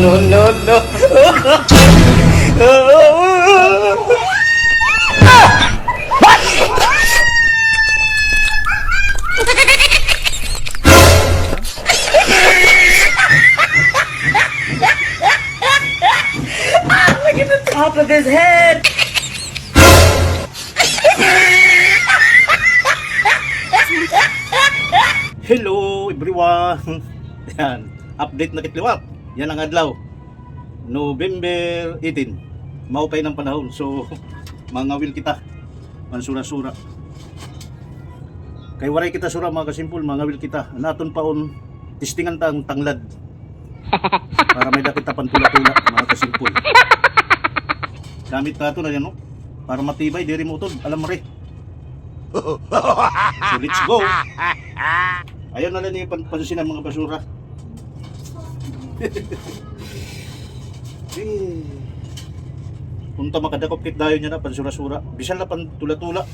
no, no, no. Look at the top of his head. Hello everyone! Yan, update na kitliwat. Yan ang adlaw. November 18. Maupay ng panahon. So, mga will kita. Mansura-sura. Kay waray kita sura mga kasimpul, mga will kita. Naton paon, tistingan tang tanglad. Para may dakit tapan tula-tula, mga kasimpul. Gamit na ito na yan, no? Para matibay, diri mo utod. Alam mo rin. So, let's go! Ayaw na lang yung pan- pansusin ng mga basura. Eh. Punta makadakop kit dayo niya na pansura-sura. Bisan na pan tula-tula.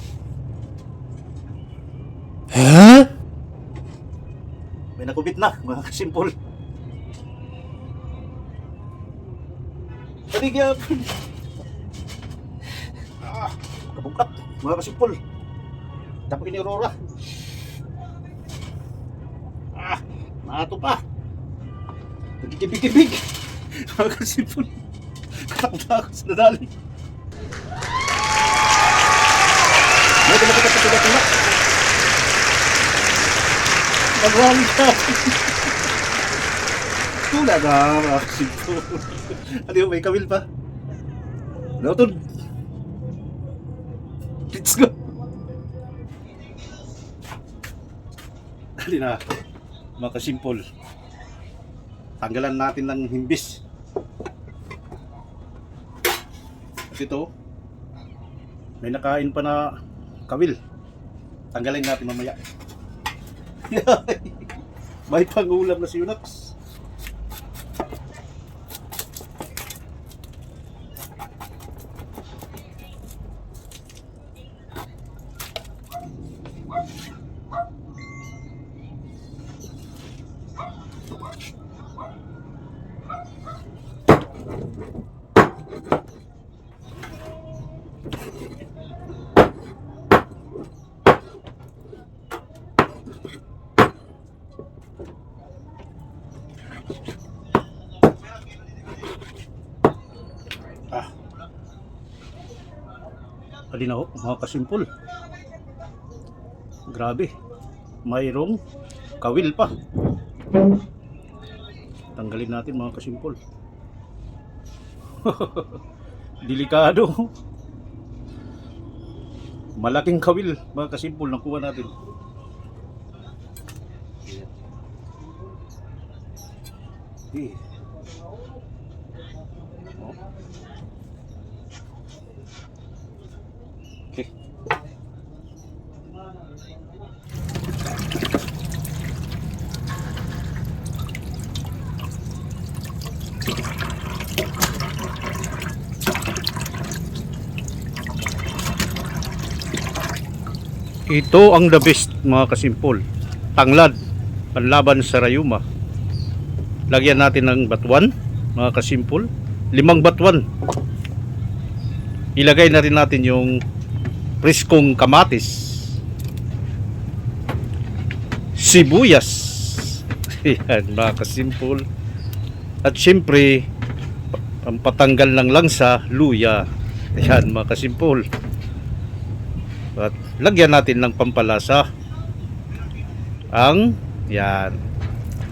Huh? May nakubit na, mga kasimpol. Paligyan! Ah, kabukat, mga kasimpol. Dapat ini Aurora. Ah, maato pa. Nagkikibig-kibig. Mga kasimpol. Katakot sa nadali. May ka pa tula Nag-rally ka. Tula na, mga kasimpol. Ano yun, may kawil pa? Nautod. Let's go. Dali na, mga kasimpol. Tanggalan natin ng himbis. At ito, may nakain pa na kawil. Tanggalin natin mamaya. may pangulam na si Yunax. Ah. Halina ho, mga kasimpol. Grabe. Mayroong kawil pa. Tanggalin natin mga kasimpol. Delikado. Malaking kawil mga kasimpol na kuha natin. Eh. Ito ang the best mga kasimpol. Tanglad, panlaban sa rayuma. Lagyan natin ng batuan, mga kasimpol. Limang batuan. Ilagay na rin natin yung priskong kamatis. Sibuyas. Yan, mga kasimpol. At syempre, pampatanggal ng langsa, luya. Yan, mga kasimpol. Lagyan natin ng pampalasa ang yan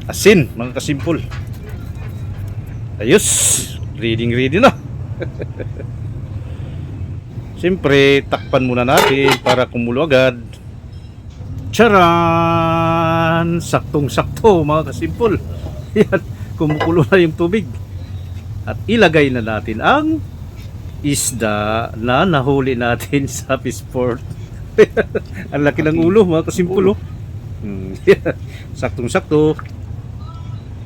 asin mga kasimpol. Ayos, reading ready na. Siyempre, takpan muna natin para kumulo agad. Charan! Saktong-sakto mga kasimpol. Yan, kumukulo na yung tubig. At ilagay na natin ang isda na nahuli natin sa Pisport. ang laki ng ulo mga kasimpul oh. Hmm, Saktong-sakto.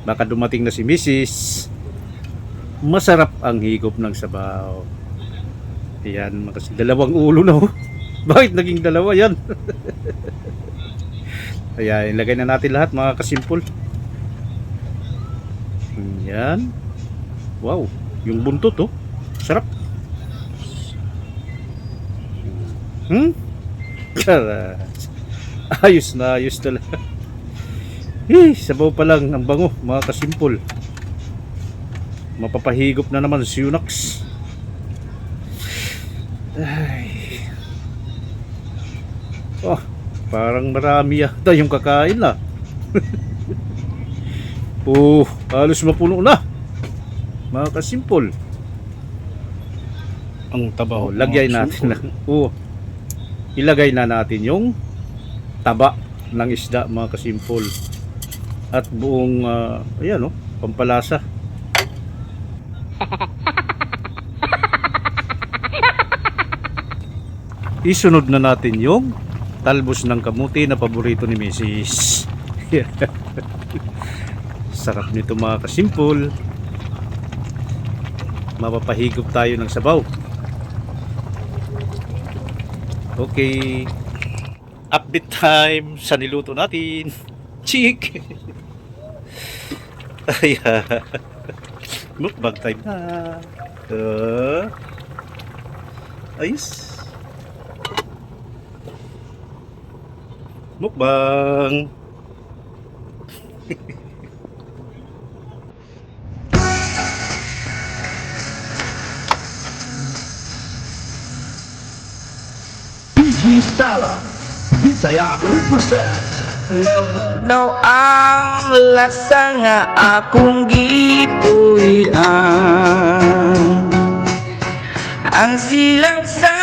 Baka dumating na si Mrs. Masarap ang higop ng sabaw. Yan, mga kasi dalawang ulo na oh. Bakit naging dalawa yan? Ayan, ilagay na natin lahat mga kasimpul. Yan. Wow, yung buntot oh. Sarap. Hmm? Karas. Ayos na, ayos talaga. Eh, sabaw pa lang ang bango, mga kasimpol. Mapapahigop na naman si Unax. Ay. Oh, parang marami yata yung kakain na. oh, halos mapuno na. Mga kasimpol. Ang taba Oh, lagay natin na. Oh, ilagay na natin yung taba ng isda mga kasimpol. At buong ah, ayan oh, pampalasa. Isunod na natin yung talbos ng kamuti na paborito ni Mrs. Sarap nito mga kasimpol. Mapapahigop tayo ng sabaw. Okay. Update time sa niluto natin. Chick! Ayan. Mukbang time na. Uh, ayos. Mukbang. Stella, Bisaya. No ang lasa nga akong gipuyan Ang silang sa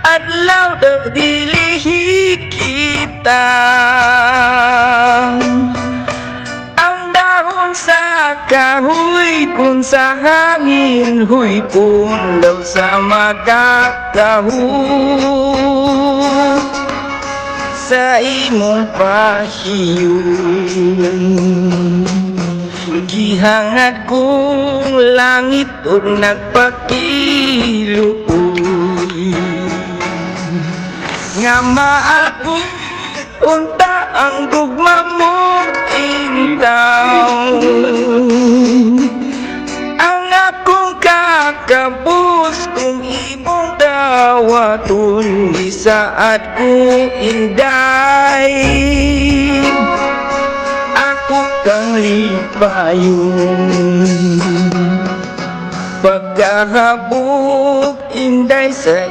adlaw dili kita sa hangin huy daw sa magkakahon sa imong pahiyon Gihangad kong langit ug nagpakiluoy. Nga maabot unta ang gugma mo intaw dawaton Di saat ko inday Ako kang lipayon. Pagkahabog inday sa